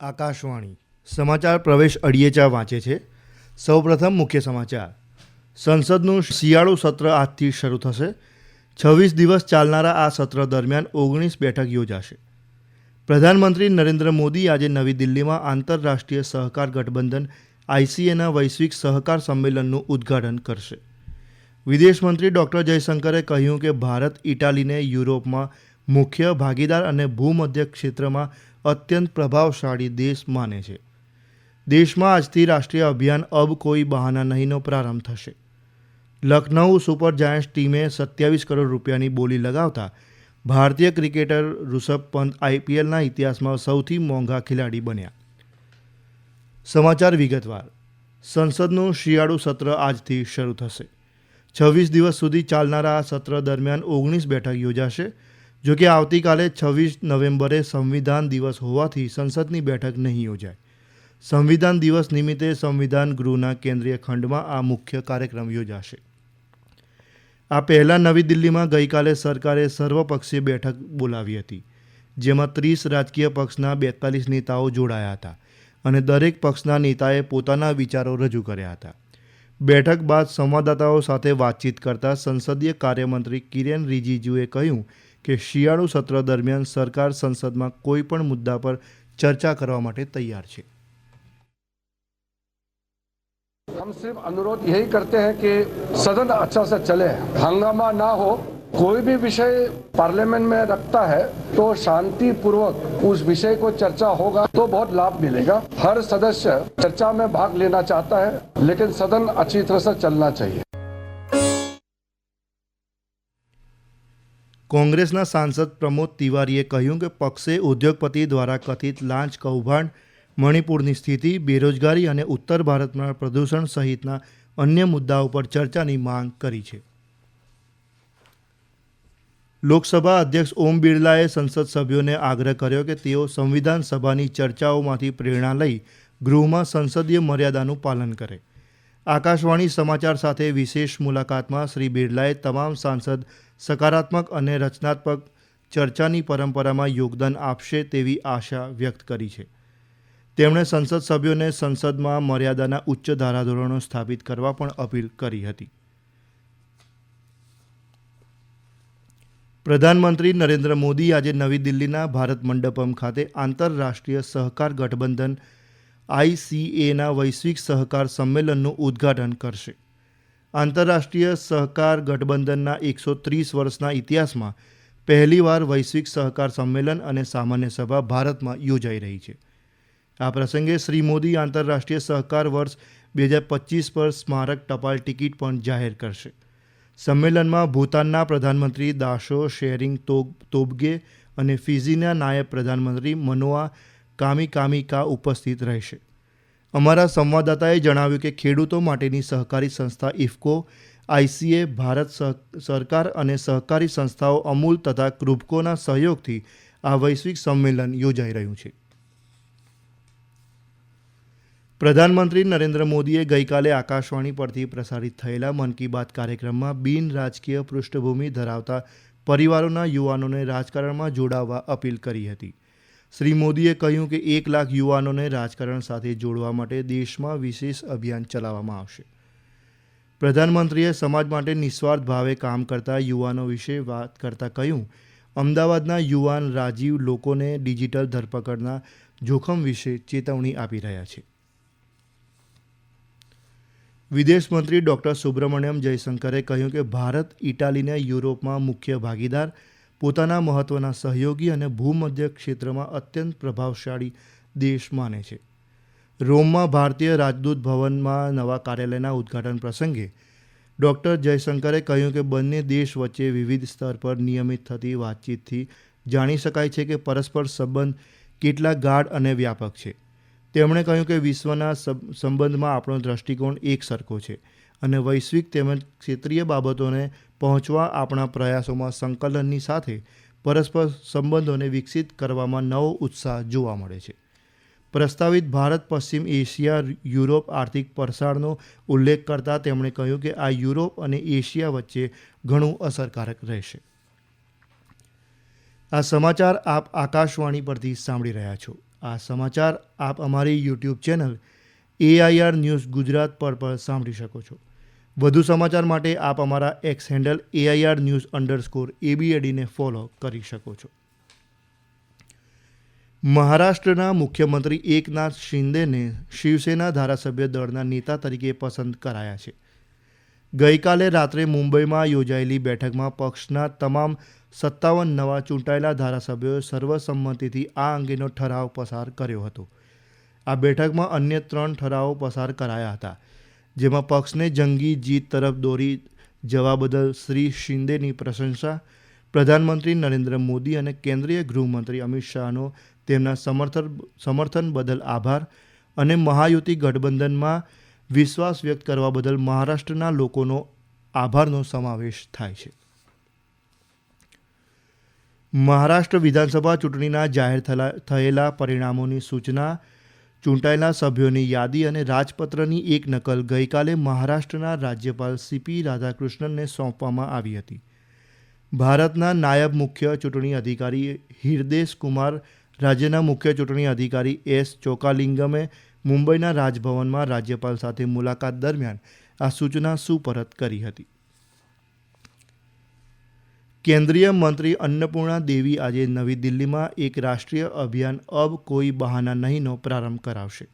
આકાશવાણી. સમાચાર પ્રવેશ અડિયેચા વાંચે છે. સૌપ્રથમ મુખ્ય સમાચાર. સંસદનું શિયાળુ સત્ર આજથી શરૂ થશે. છવ્વીસ દિવસ ચાલનારા આ સત્ર દરમિયાન ઓગણીસ બેઠક યોજાશે. પ્રધાનમંત્રી નરેન્દ્ર મોદી આજે નવી દિલ્હીમાં આંતરરાષ્ટ્રીય સહકાર ગઠબંધન, આઈસીએના વૈશ્વિક સહકાર સંમેલનનું ઉદ્ઘાટન કરશે. વિદેશ મંત્રી ડૉક્ટર જયશંકરે કહ્યું કે ભારત ઇટાલીને યુરોપમાં મુખ્ય ભાગીદાર અને ભૂમધ્ય ક્ષેત્રમાં અત્યંત પ્રભાવશાળી દેશ માને છે. દેશમાં આજથી રાષ્ટ્રીય અભિયાન અબ કોઈ બહાના નહીંનો પ્રારંભ થશે. લખનઉ સુપર જાયન્ટ્સ ટીમે સત્યાવીસ કરોડ રૂપિયાની બોલી લગાવતા ભારતીય ક્રિકેટર ઋષભ પંત આઈપીએલના ઇતિહાસમાં સૌથી મોંઘા ખેલાડી બન્યા. સમાચાર વિગતવાર. સંસદનું શિયાળુ સત્ર આજથી શરૂ થશે. છવ્વીસ દિવસ સુધી ચાલનારા આ સત્ર દરમિયાન ઓગણીસ બેઠક યોજાશે. જો કે આવતીકાલે છવ્વીસ નવેમ્બરે સંવિધાન દિવસ હોવાથી સંસદની બેઠક નહીં યોજાય. સંવિધાન દિવસ નિમિત્તે સંવિધાન ગૃહના કેન્દ્રીય ખંડમાં આ મુખ્ય કાર્યક્રમ યોજાશે. આ પહેલાં નવી દિલ્હીમાં ગઈકાલે સરકારે સર્વપક્ષીય બેઠક બોલાવી હતી, જેમાં ત્રીસ રાજકીય પક્ષના બેતાલીસ નેતાઓ જોડાયા હતા અને દરેક પક્ષના નેતાએ પોતાના વિચારો રજૂ કર્યા હતા. બેઠક બાદ સંવાદદાતાઓ સાથે વાતચીત કરતા સંસદીય કાર્યમંત્રી કિરેન રિજિજુએ કહ્યું કે શિયાળુ સત્ર દરમિયાન સરકાર સંસદમાં કોઈ પણ મુદ્દા પર ચર્ચા કરવા માટે તૈયાર છે हम सिर्फ अनुरोध यही करते हैं कि सदन अच्छा से चले हंगामा ना हो कोई भी विषय पार्लियामेंट में रखता है तो शांति पूर्वक उस विषय को चर्चा होगा तो बहुत लाभ मिलेगा हर सदस्य चर्चा में भाग लेना चाहता है लेकिन सदन अच्छी तरह से चलना चाहिए કોંગ્રેસના સાંસદ પ્રમોદ તિવારીએ કહ્યું કે પક્ષે ઉદ્યોગપતિ દ્વારા કથિત લાંચ કૌભાંડ, મણિપુરની સ્થિતિ, બેરોજગારી અને ઉત્તર ભારતમાં પ્રદૂષણ સહિતના અન્ય મુદ્દાઓ પર ચર્ચાની માંગ કરી છે. લોકસભા અધ્યક્ષ ઓમ બિરલાએ સંસદ સભ્યોને આગ્રહ કર્યો કે તેઓ સંવિધાન સભાની ચર્ચાઓમાંથી પ્રેરણા લઈ ગૃહમાં સંસદીય મર્યાદાનું પાલન કરે. આકાશવાણી સમાચાર સાથે વિશેષ મુલાકાતમાં શ્રી બિરલાએ તમામ સાંસદ સકારાત્મક અને રચનાત્મક ચર્ચાની પરંપરામાં યોગદાન આપશે તેવી આશા વ્યક્ત કરી છે. તેમણે સંસદ સભ્યોને સંસદમાં મર્યાદાના ઉચ્ચ ધારાધોરણો સ્થાપિત કરવા પણ અપીલ કરી હતી. પ્રધાનમંત્રી નરેન્દ્ર મોદી આજે નવી દિલ્હીના ભારત મંડપમ ખાતે આંતરરાષ્ટ્રીય સહકાર ગઠબંધન આઈસીએના વૈશ્વિક સહકાર સંમેલનનું ઉદ્ઘાટન કરશે. આંતરરાષ્ટ્રીય સહકાર ગઠબંધનના એકસો ત્રીસ વર્ષના ઇતિહાસમાં પહેલીવાર વૈશ્વિક સહકાર સંમેલન અને સામાન્ય સભા ભારતમાં યોજાઈ રહી છે. આ પ્રસંગે શ્રી મોદી આંતરરાષ્ટ્રીય સહકાર વર્ષ બે હજાર પચીસ પર સ્મારક ટપાલ ટિકિટ પણ જાહેર કરશે. સંમેલનમાં ભૂતાનના પ્રધાનમંત્રી દાશો શેરિંગ તોબગે અને ફિઝીના નાયબ પ્રધાનમંત્રી મનોઆ કામિકામિકા ઉપસ્થિત રહેશે. અમારા સંવાદદાતાએ જણાવ્યું કે ખેડૂતો માટેની સહકારી સંસ્થા ઇફકો આઈસીએ ભારત સરકાર અને સહકારી સંસ્થાઓ અમૂલ તથા ક્રુબકોના સહયોગથી આ વૈશ્વિક સંમેલન યોજાઈ રહ્યું છે. પ્રધાનમંત્રી નરેન્દ્ર મોદીએ ગઈકાલે આકાશવાણી પરથી પ્રસારિત થયેલા મન કી બાત કાર્યક્રમમાં બિન રાજકીય પૃષ્ઠભૂમિ ધરાવતા પરિવારોના યુવાનોને રાજકારણમાં જોડાવા અપીલ કરી હતી. શ્રી મોદીએ કહ્યું કે એક લાખ યુવાનોને રાજકારણ સાથે જોડવા માટે દેશમાં વિશેષ અભિયાન ચલાવવામાં આવશે. પ્રધાનમંત્રીએ સમાજ માટે નિસ્વાર્થ ભાવે કામ કરતા યુવાનો વિશે વાત કરતાં કહ્યું, અમદાવાદના યુવાન રાજીવ લોકોને ડિજિટલ ધરપકડના જોખમ વિશે ચેતવણી આપી રહ્યા છે. વિદેશ મંત્રી ડૉક્ટર સુબ્રમણ્યમ જયશંકરે કહ્યું કે ભારત ઇટાલીને યુરોપમાં મુખ્ય ભાગીદાર પોતાના મહત્ત્વના સહયોગી અને ભૂમધ્ય ક્ષેત્રમાં અત્યંત પ્રભાવશાળી દેશ માને છે. રોમમાં ભારતીય રાજદૂત ભવનમાં નવા કાર્યાલયના ઉદ્ઘાટન પ્રસંગે ડૉક્ટર જયશંકરે કહ્યું કે બંને દેશ વચ્ચે વિવિધ સ્તર પર નિયમિત થતી વાતચીતથી જાણી શકાય છે કે પરસ્પર સંબંધ કેટલા ગાઢ અને વ્યાપક છે. તેમણે કહ્યું કે વિશ્વના સંબંધમાં આપણો દૃષ્ટિકોણ એક સરખો છે અને વૈશ્વિક તેમજ ક્ષેત્રીય બાબતોને પહોંચવા આપણા પ્રયાસોમાં સંકલનની સાથે પરસ્પર સંબંધોને વિકસિત કરવામાં નવો ઉત્સાહ જોવા મળે છે. પ્રસ્તાવિત ભારત, પશ્ચિમ એશિયા, યુરોપ આર્થિક પરસાળનો ઉલ્લેખ કરતાં તેમણે કહ્યું કે આ યુરોપ અને એશિયા વચ્ચે ઘણું અસરકારક રહેશે. આ સમાચાર આપ આકાશવાણી પરથી સાંભળી રહ્યા છો. આ સમાચાર આપ અમારી YouTube channel AIR news Gujarat પર પણ સાંભળી શકો છો. વધુ સમાચાર માટે આપ અમારા X handle AIR news underscore એબીએડીને follow કરી શકો છો. મહારાષ્ટ્રના મુખ્યમંત્રી એકનાથ શિંદેને શિવસેના ધારાસભ્ય દળના નેતા તરીકે પસંદ કરાયા છે. ગઈકાલે રાત્રે મુંબઈમાં યોજાયેલી બેઠકમાં પક્ષના તમામ સત્તાવન નવા ચૂંટાયેલા ધારાસભ્યોએ સર્વસંમતિથી આ અંગેનો ઠરાવ પસાર કર્યો હતો. આ બેઠકમાં અન્ય ત્રણ ઠરાવો પસાર કરાયા હતા. જેમાં પક્ષને જંગી જીત તરફ દોરી જવા બદલ શ્રી શિંદેની પ્રશંસા, પ્રધાનમંત્રી નરેન્દ્ર મોદી અને કેન્દ્રીય ગૃહમંત્રી અમિત શાહનો તેમના સમર્થન સમર્થન બદલ આભાર અને મહાયુતિ ગઠબંધનમાં વિશ્વાસ વ્યક્ત કરવા બદલ મહારાષ્ટ્રના લોકોનો આભારનો સમાવેશ થાય છે. મહારાષ્ટ્ર વિધાનસભા ચૂંટણીના જાહેર થયેલા પરિણામોની સૂચના ચૂંટાયેલા સભ્યોની યાદી અને રાજપત્રની એક નકલ ગઈકાલે મહારાષ્ટ્રના રાજ્યપાલ સીપી રાધાકૃષ્ણનને સોંપવામાં આવી હતી. ભારતના નાયબ મુખ્ય ચૂંટણી અધિકારી હિરદેશ કુમાર, રાજ્યના મુખ્ય ચૂંટણી અધિકારી એસ ચોકાલિંગમે મુંબઈના રાજભવનમાં રાજ્યપાલ સાથે મુલાકાત દરમિયાન આ સૂચના સુપરત કરી હતી. કેન્દ્રીય મંત્રી અન્નપૂર્ણા દેવી આજે નવી દિલ્હીમાં એક રાષ્ટ્રીય અભિયાન અબ કોઈ બહાના નહીંનો પ્રારંભ કરાવશે.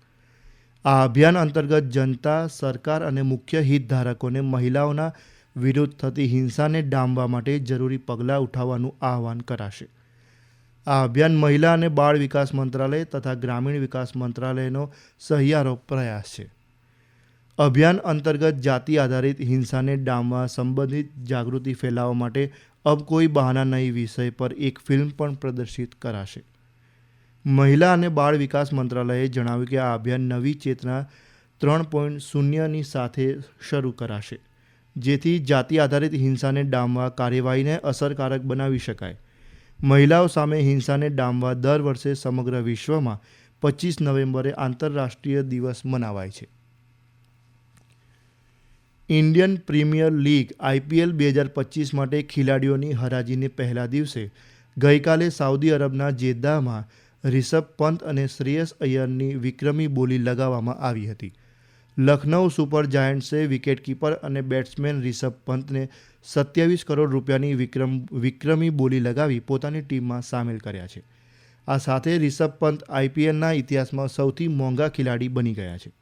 આ અભિયાન અંતર્ગત જનતા, સરકાર અને મુખ્ય હિતધારકોને મહિલાઓના વિરુદ્ધ થતી હિંસાને ડામવા માટે જરૂરી પગલાં ઉઠાવવાનું આહવાન કરાશે. આ અભિયાન મહિલા અને બાળ વિકાસ મંત્રાલય તથા ગ્રામીણ વિકાસ મંત્રાલયનો સહિયારો પ્રયાસ છે. અભિયાન અંતર્ગત જાતિ આધારિત હિંસાને ડામવા સંબંધિત જાગૃતિ ફેલાવવા માટે અબ કોઈ બહાના નહીં વિષય પર એક ફિલ્મ પણ પ્રદર્શિત કરાશે. મહિલા અને બાળ વિકાસ મંત્રાલયે જણાવ્યું કે આ અભિયાન નવી ચેતના ત્રણ પોઈન્ટ શૂન્યની સાથે શરૂ કરાશે, જેથી જાતિ આધારિત હિંસાને ડામવા કાર્યવાહીને અસરકારક બનાવી શકાય. મહિલાઓ સામે હિંસાને ડામવા દર વર્ષે સમગ્ર વિશ્વમાં પચીસ નવેમ્બરે આંતરરાષ્ટ્રીય દિવસ મનાવાય છે. ઇન્ડિયન પ્રીમિયર લીગ આઈપીએલ બે હજાર પચીસ માટે ખેલાડીઓની હરાજીને પહેલા દિવસે ગઈકાલે સાઉદી અરબના જેદ્દામાં રિષભ પંત અને શ્રેયસ અય્યરની વિક્રમી બોલી લગાવવામાં આવી હતી. લખનૌ સુપર જાયન્ટ્સે વિકેટકીપર અને બેટ્સમેન રિષભ પંતને સત્યાવીસ કરોડ રૂપિયાની વિક્રમ, વિક્રમી બોલી લગાવી પોતાની ટીમમાં સામેલ કર્યા છે. આ સાથે રિષભ પંત આઈપીએલના ઇતિહાસમાં સૌથી મોંઘા ખેલાડી બની ગયા છે.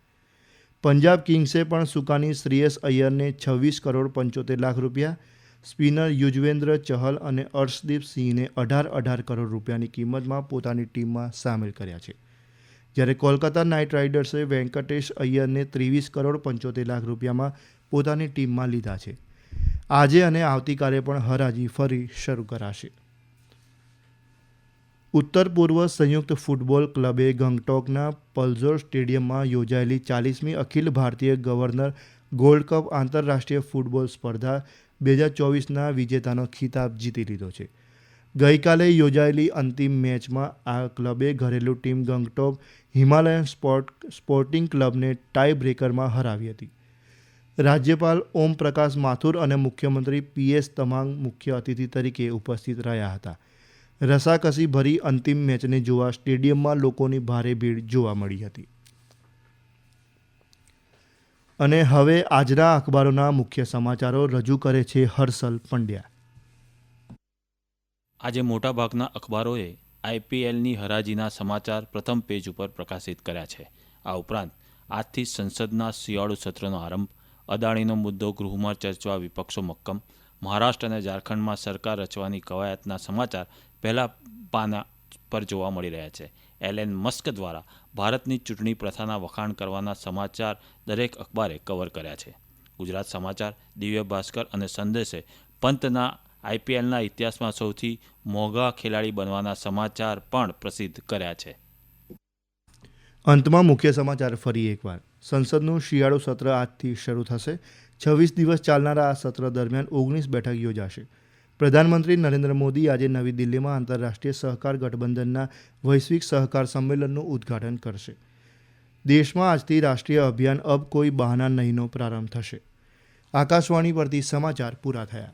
પંજાબ કિંગ્સે પણ સુકાની શ્રેયસ અય્યરને છવ્વીસ કરોડ પંચોતેર લાખ રૂપિયા, સ્પિનર યુજવેન્દ્ર ચહલ અને અર્શદીપ સિંહને અઢાર અઢાર કરોડ રૂપિયાની કિંમતમાં પોતાની ટીમમાં સામેલ કર્યા છે. જ્યારે કોલકાતા નાઇટ રાઇડર્સે વેંકટેશ અય્યરને ત્રેવીસ કરોડ પંચોતેર લાખ રૂપિયામાં પોતાની ટીમમાં લીધા છે. આજે અને આવતીકાલે પણ હરાજી ફરી શરૂ કરાશે. ઉત્તર પૂર્વ સંયુક્ત ફૂટબોલ ક્લબે ગંગટોકના પલ્ઝોર સ્ટેડિયમમાં યોજાયેલી ચાલીસમી અખિલ ભારતીય ગવર્નર ગોલ્ડ કપ આંતરરાષ્ટ્રીય ફૂટબોલ સ્પર્ધા બે હજાર ચોવીસના વિજેતાનો ખિતાબ જીતી લીધો છે. ગઈકાલે યોજાયેલી અંતિમ મેચમાં આ ક્લબે ઘરેલું team Gangtok Himalayan sport, sporting ક્લબને tie બ્રેકરમાં હરાવી હતી. રાજ્યપાલ ઓમ પ્રકાશ માથુર અને મુખ્યમંત્રી પીએસ તમાંગ મુખ્ય અતિથિ તરીકે ઉપસ્થિત રહ્યા હતા. રસાકસી ભરી અંતિમ મેચને જોવા સ્ટેડિયમમાં લોકોની ભારે ભીડ જોવા મળી હતી. અને હવે આજના અખબારોના મુખ્ય સમાચારો રજૂ કરે છે હર્ષલ પંડ્યા. આજે મોટાભાગના અખબારોએ આઈપીએલની હરાજીના સમાચાર પ્રથમ પેજ ઉપર પ્રકાશિત કર્યા છે. આ ઉપરાંત આજથી સંસદના શિયાળુ સત્રનો આરંભ, અદાણીનો મુદ્દો ગૃહમાં ચર્ચવા વિપક્ષો મક્કમ, મહારાષ્ટ્ર અને ઝારખંડમાં સરકાર રચવાની કવાયતના સમાચાર પહેલા પાના પર જોવા મળી રહ્યા છે. એલેન મસ્ક દ્વારા ભારતની ચૂંટણી પ્રથાના વખાણ કરવાના સમાચાર દરેક અખબારે કવર કર્યા છે. ગુજરાત સમાચાર, દિવ્ય ભાસ્કર અને સંદેશે પંતના આઈપીએલના ઇતિહાસમાં સૌથી મોંઘા ખેલાડી બનવાના સમાચાર પણ પ્રસિદ્ધ કર્યા છે. અંતમાં મુખ્ય સમાચાર ફરી એકવાર. સંસદનું શિયાળુ સત્ર આજથી શરૂ થશે. છવ્વીસ દિવસ ચાલનારા આ સત્ર દરમિયાન ઓગણીસ બેઠક યોજાશે. પ્રધાનમંત્રી નરેન્દ્ર મોદી આજે નવી દિલ્હીમાં આંતરરાષ્ટ્રીય સહકાર ગઠબંધનના વૈશ્વિક સહકાર સંમેલનનું ઉદ્ઘાટન કરશે. દેશમાં આજથી રાષ્ટ્રીય અભિયાન અબ કોઈ બહાના નહીંનો પ્રારંભ થશે. આકાશવાણી પરથી સમાચાર પૂરા થયા.